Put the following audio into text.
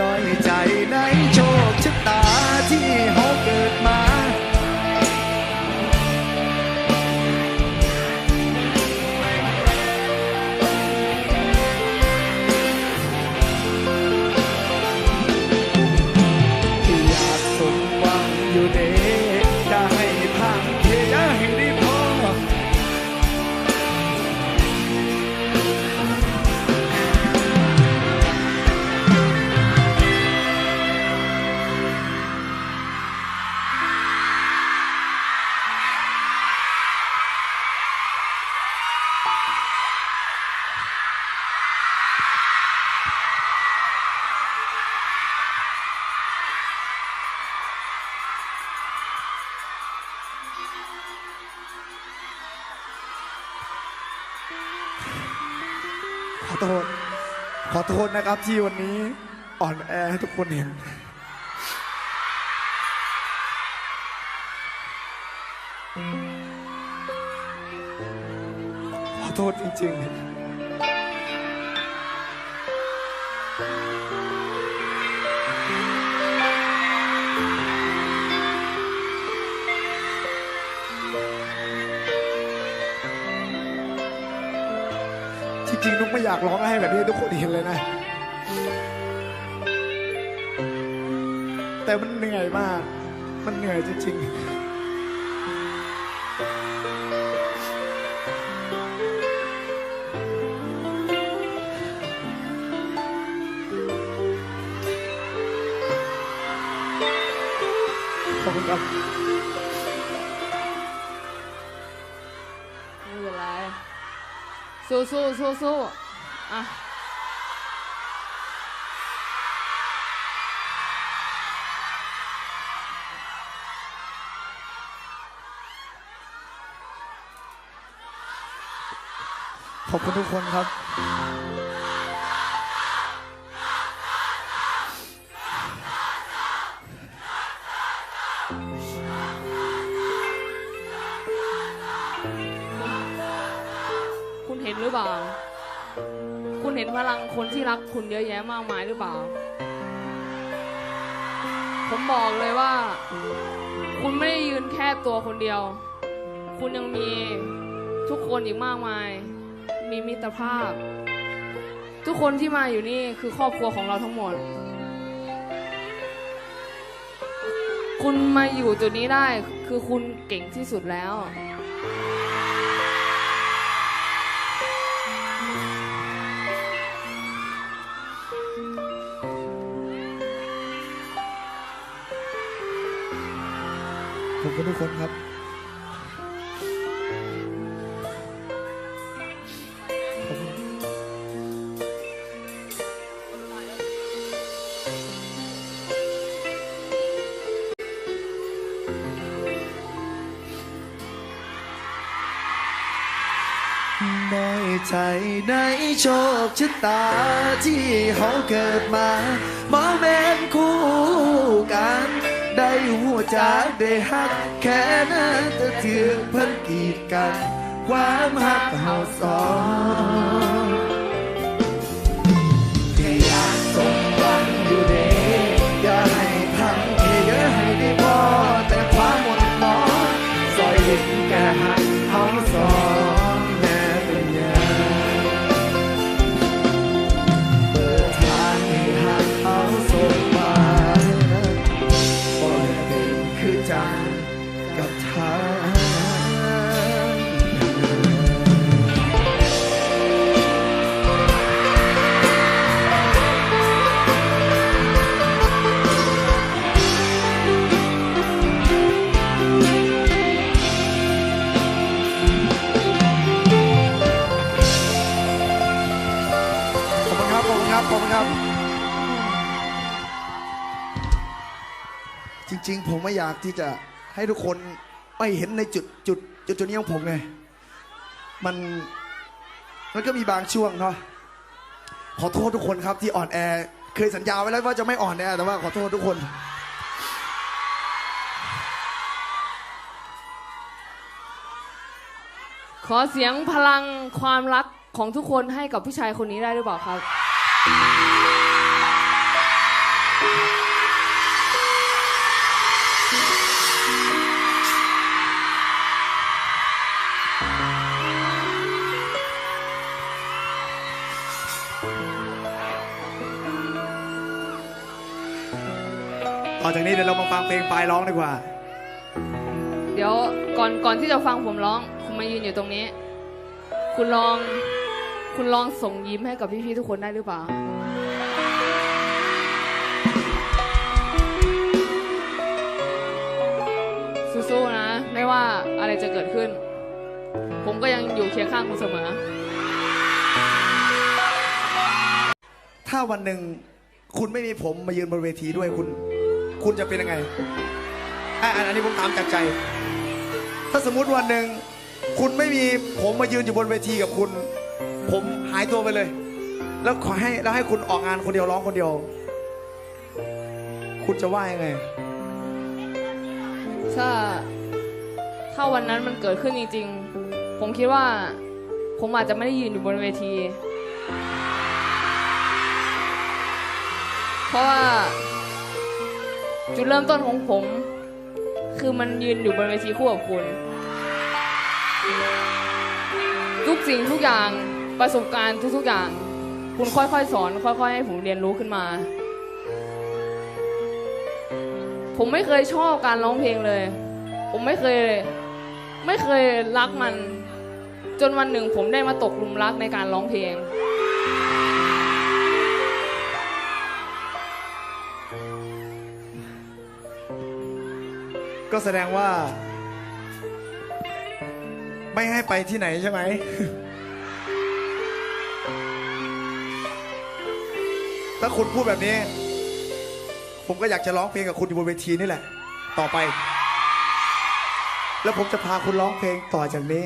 น้อยใจในโชคชะตา โทษ ขอโทษนะครับที่วันนี้อ่อนแอให้ทุกคนเห็น ขอโทษจริงๆ จริงๆนุกไม่อยากร้องไห้แบบนี้ทุกคนเห็นเลยนะ แต่มันเหนื่อยมาก มันเหนื่อยจริงๆขอบคุณครับ สู้สู้สู้สู้อะขอบคุณทุกคนครับ รือเปล่า คุณเห็นพลังคนที่รักคุณเยอะแยะมากมายหรือเปล่า ผมบอกเลยว่า คุณไม่ได้ยืนแค่ตัวคนเดียว คุณยังมีทุกคนอีกมากมาย มีมิตรภาพ ทุกคนที่มาอยู่นี่คือครอบครัวของเราทั้งหมด คุณมาอยู่จุดนี้ได้คือคุณเก่งที่สุดแล้ว ทุกคนครับขอบคุณน้ใจในโชคชะตาที่เขาเกิดมามาแม่นคู่กัน ได้หัวจากได้หัก แค่นั้นจะถือเพิ่นกีดกัน ความหักเฮาสอง คุณครับขอบคุณครับขอบคุณครับ จริง ๆ ผมไม่อยากที่จะให้ทุกคนไม่เห็นในจุดจุดจุดจุดนี้ของผมไง มันมันก็มีบางช่วงเนาะขอโทษทุกคนครับที่อ่อนแอ เคยสัญญาไว้แล้วว่าจะไม่อ่อนแอแต่ว่าขอโทษทุกคน ขอเสียงพลังความรักของทุกคนให้กับผู้ชายคนนี้ได้หรือเปล่าครับ ต่อจากนี้เดี๋ยวเรามาฟังเพลงปลายร้องดีกว่า เดี๋ยวก่อนก่อนที่จะฟังผมร้อง คุณมายืนอยู่ตรงนี้ คุณลอง คุณลองส่งยิ้มให้กับพี่ๆทุกคนได้หรือเปล่า สู้ๆนะ ไม่ว่าอะไรจะเกิดขึ้น ผมก็ยังอยู่เคียงข้างคุณเสมอ ถ้าวันหนึ่งคุณไม่มีผมมายืนบนเวทีด้วยคุณ คุณจะเป็นยังไงอะอันอันนี้ผมถามจากใจ ถ้าสมมุติวันหนึ่งคุณไม่มีผมมายืนอยู่บนเวทีกับคุณ ผมหายตัวไปเลย แล้วขอให้แล้วให้คุณออกงานคนเดียวร้องคนเดียว คุณจะว่ายังไง ถ้าถ้าวันนั้นมันเกิดขึ้นจริง ๆ ผมคิดว่า ผมอาจจะไม่ได้ยืนอยู่บนเวที เพราะว่า จุดเริ่มต้นของผม คือมันยืนอยู่บนเวทีคู่กับคุณ ทุกสิ่งทุกอย่าง ประสบการณ์ทุกๆอย่าง คุณค่อยๆสอน ค่อยๆให้ผมเรียนรู้ขึ้นมา ผมไม่เคยชอบการร้องเพลงเลย ผมไม่เคย ไม่เคยรักมัน จนวันหนึ่งผมได้มาตกหลุมรักในการร้องเพลง ก็แสดงว่า ไม่ให้ไปที่ไหนใช่ไหม ถ้าคุณพูดแบบนี้ ผมก็อยากจะร้องเพลงกับคุณอยู่บนเวทีนี่แหละ ต่อไป แล้วผมจะพาคุณร้องเพลงต่อจากนี้